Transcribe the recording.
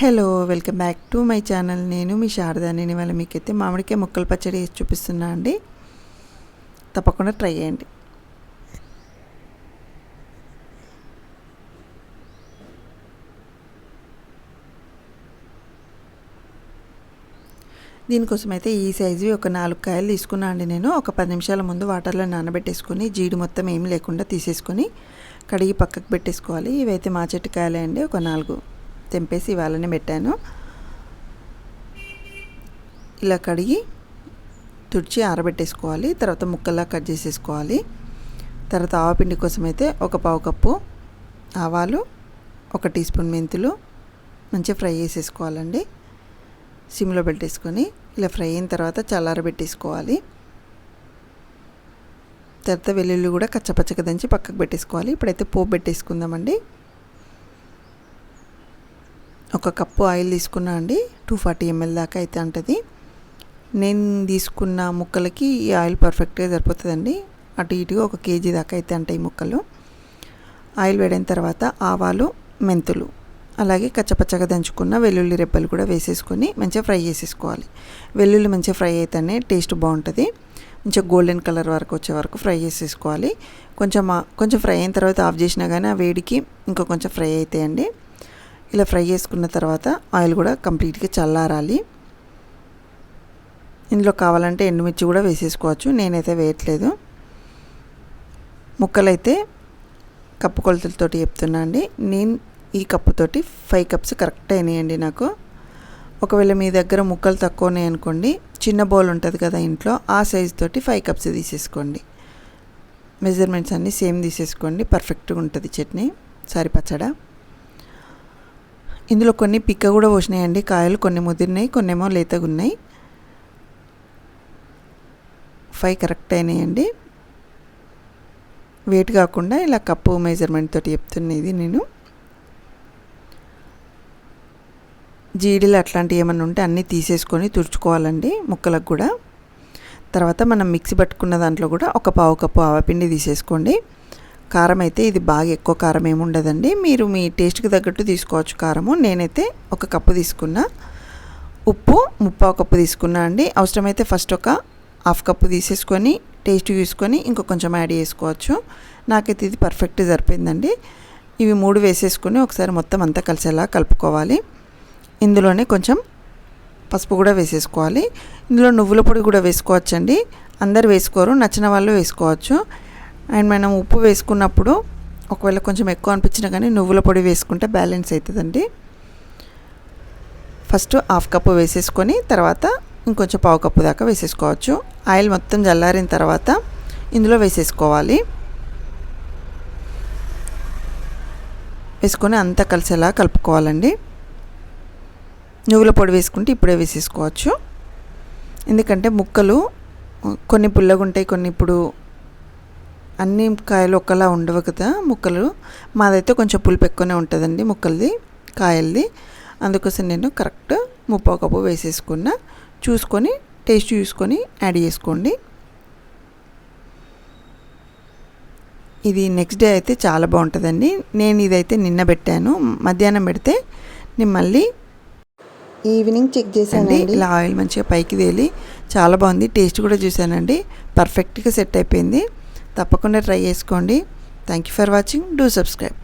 Hello welcome back to my channel నేను మీ శారద నేను ఇవాళ మీకైతే మామిడికాయ ముక్కలు పచ్చడి వేసి చూపిస్తున్నా అండి. తప్పకుండా ట్రై చేయండి. దీనికోసం అయితే ఈ సైజు ఒక నాలుగు కాయలు తీసుకున్నా అండి నేను. ఒక పది నిమిషాల ముందు వాటర్లో నానబెట్టేసుకొని జీడి మొత్తం ఏమి లేకుండా తీసేసుకొని కడిగి పక్కకు పెట్టేసుకోవాలి. ఇవైతే మా చెట్టు కాయలే అండి. ఒక నాలుగు తెంపేసి ఇవాళనే పెట్టాను. ఇలా కడిగి తుడిచి ఆరబెట్టేసుకోవాలి. తర్వాత ముక్కల్లా కట్ చేసేసుకోవాలి. తర్వాత ఆవపిండి కోసం అయితే ఒక పావు కప్పు ఆవాలు ఒక టీ స్పూన్ మెంతులు మంచిగా ఫ్రై చేసేసుకోవాలండి. సిమ్లో పెట్టేసుకొని ఇలా ఫ్రై అయిన తర్వాత చల్లారబెట్టేసుకోవాలి. తర్వాత వెల్లుల్లి కూడా కచ్చపచ్చగా దంచి పక్కకు పెట్టేసుకోవాలి. ఇప్పుడైతే పోపు పెట్టేసుకుందామండి. ఒక కప్పు ఆయిల్ తీసుకున్నా అండి. టూ ఫార్టీ ఎంఎల్ దాకా అయితే ఉంటుంది నేను తీసుకున్న ముక్కలకి ఈ ఆయిల్ పర్ఫెక్ట్గా సరిపోతుందండి. అటు ఇటుగా ఒక కేజీ దాకా అయితే ఉంటాయి ముక్కలు. ఆయిల్ వేడిన తర్వాత ఆవాలు మెంతులు అలాగే కచ్చపచ్చగా దంచుకున్న వెల్లుల్లి రెబ్బలు కూడా వేసేసుకొని మంచిగా ఫ్రై చేసేసుకోవాలి. వెల్లుల్లి మంచిగా ఫ్రై అయితేనే టేస్ట్ బాగుంటుంది. మంచిగా గోల్డెన్ కలర్ వరకు వచ్చే వరకు ఫ్రై చేసేసుకోవాలి. కొంచెం కొంచెం ఫ్రై అయిన తర్వాత ఆఫ్ చేసినా కానీ ఆ వేడికి ఇంకా కొంచెం ఫ్రై అవుతాయండి ఇలా ఫ్రై చేసుకున్న తర్వాత ఆయిల్ కూడా కంప్లీట్గా చల్లారాలి. ఇందులో కావాలంటే ఎండుమిర్చి కూడా వేసేసుకోవచ్చు. నేనైతే వేయట్లేదు. ముక్కలైతే కప్పు కొలతలతోటి చెప్తున్నా అండి. నేను ఈ కప్పుతోటి ఫైవ్ కప్స్ కరెక్ట్ అయినాయండి నాకు. ఒకవేళ మీ దగ్గర ముక్కలు తక్కువనే అనుకోండి చిన్న బౌల్ ఉంటుంది కదా ఇంట్లో ఆ సైజ్ తోటి ఫైవ్ కప్స్ తీసేసుకోండి. మెజర్మెంట్స్ అన్నీ సేమ్ తీసేసుకోండి. పర్ఫెక్ట్గా ఉంటుంది చట్నీ. సారి పచ్చడా. ఇందులో కొన్ని పిక్క కూడా పోసినాయండి. కాయలు కొన్ని ముదిరినాయి కొన్ని ఏమో లేతగా ఉన్నాయి ఫైవ్ కరెక్ట్ అయినాయండి. వెయిట్ కాకుండా ఇలా కప్పు మెజర్మెంట్ తోటి చెప్తున్నది నేను. జీడీలు అట్లాంటివి ఏమైనా ఉంటే అన్నీ తీసేసుకొని తుడుచుకోవాలండి ముక్కలకు కూడా. తర్వాత మనం మిక్సీ పట్టుకున్న దాంట్లో కూడా ఒక పావు కప్పు ఆవపిండి తీసేసుకోండి. కారం అయితే ఇది బాగా ఎక్కువ కారం ఏమి ఉండదండి. మీరు మీ టేస్ట్కి తగ్గట్టు తీసుకోవచ్చు కారము. నేనైతే ఒక కప్పు తీసుకున్నా. ఉప్పు ముప్పావు కప్పు తీసుకున్నా అండి. అవసరమైతే ఫస్ట్ ఒక హాఫ్ కప్పు తీసేసుకొని టేస్ట్ చూసుకొని ఇంకో కొంచెం యాడ్ చేసుకోవచ్చు. నాకైతే ఇది పర్ఫెక్ట్ సరిపోయిందండి. ఇవి మూడు వేసేసుకొని ఒకసారి మొత్తం అంతా కలిసేలా కలుపుకోవాలి. ఇందులోనే కొంచెం పసుపు కూడా వేసేసుకోవాలి. ఇందులో నువ్వుల పొడి కూడా వేసుకోవచ్చండి. అందరు వేసుకోరు నచ్చిన వాళ్ళు వేసుకోవచ్చు. అండ్ మనం ఉప్పు వేసుకున్నప్పుడు ఒకవేళ కొంచెం ఎక్కువ అనిపించినా కానీ నువ్వుల పొడి వేసుకుంటే బ్యాలెన్స్ అవుతుందండి ఫస్ట్ హాఫ్ కప్పు వేసేసుకొని తర్వాత ఇంకొంచెం పావు కప్పు దాకా వేసేసుకోవచ్చు. ఆయిల్ మొత్తం చల్లారిన తర్వాత ఇందులో వేసేసుకోవాలి. వేసుకొని అంతా కలిసేలా కలుపుకోవాలండి. నువ్వుల పొడి వేసుకుంటే ఇప్పుడే వేసేసుకోవచ్చు. ఎందుకంటే ముక్కలు కొన్ని పుల్లగుంటాయి కొన్ని ఇప్పుడు అన్ని కాయలు ఒకలా ఉండవు కదా ముక్కలు. మాదైతే కొంచెం పులుపు ఎక్కువనే ఉంటుందండి ముక్కలది కాయలది. అందుకోసం నేను కరెక్ట్ ముప్పావు కప్పు వేసేసుకున్న. చూసుకొని టేస్ట్ చూసుకొని యాడ్ చేసుకోండి. ఇది నెక్స్ట్ డే అయితే చాలా బాగుంటుందండి. నేను ఇదైతే నిన్న పెట్టాను. మధ్యాహ్నం పెడితే నేను మళ్ళీ ఈవినింగ్ చెక్ చేశానండి. ఇలా ఆయిల్ మంచిగా పైకి తేలి చాలా బాగుంది. టేస్ట్ కూడా చూశానండి. పర్ఫెక్ట్గా సెట్ అయిపోయింది. తప్పకుండా ట్రై చేసుకోండి. Thank you for watching do subscribe